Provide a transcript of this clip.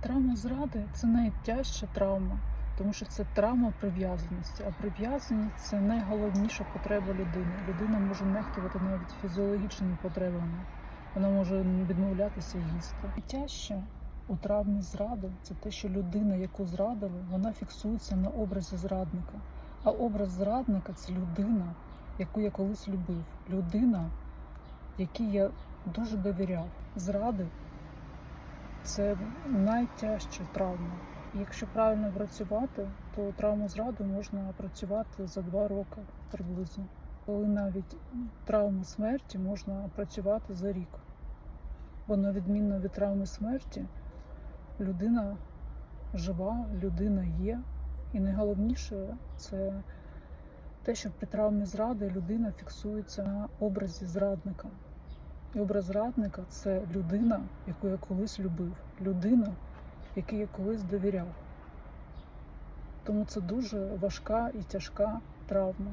Травма зради це найтяжча травма, тому що це травма прив'язаності. А прив'язаність це найголовніша потреба людини. Людина може нехтувати навіть фізіологічними потребами. Вона може відмовлятися їсти. Найтяжче у травмі зради це те, що людина, яку зрадили, вона фіксується на образі зрадника. А образ зрадника це людина, яку я колись любив. Людина, якій я дуже довіряв. Зради це найтяжча травма. Якщо правильно працювати, то травму зради можна працювати за два роки приблизно. Коли навіть травму смерті можна працювати за рік. Бо на відміну від травми смерті, людина жива, людина є. І найголовніше це те, що при травмі зради людина фіксується на образі зрадника. І образ зрадника це людина, яку я колись любив, людина, якій я колись довіряв. Тому це дуже важка і тяжка травма.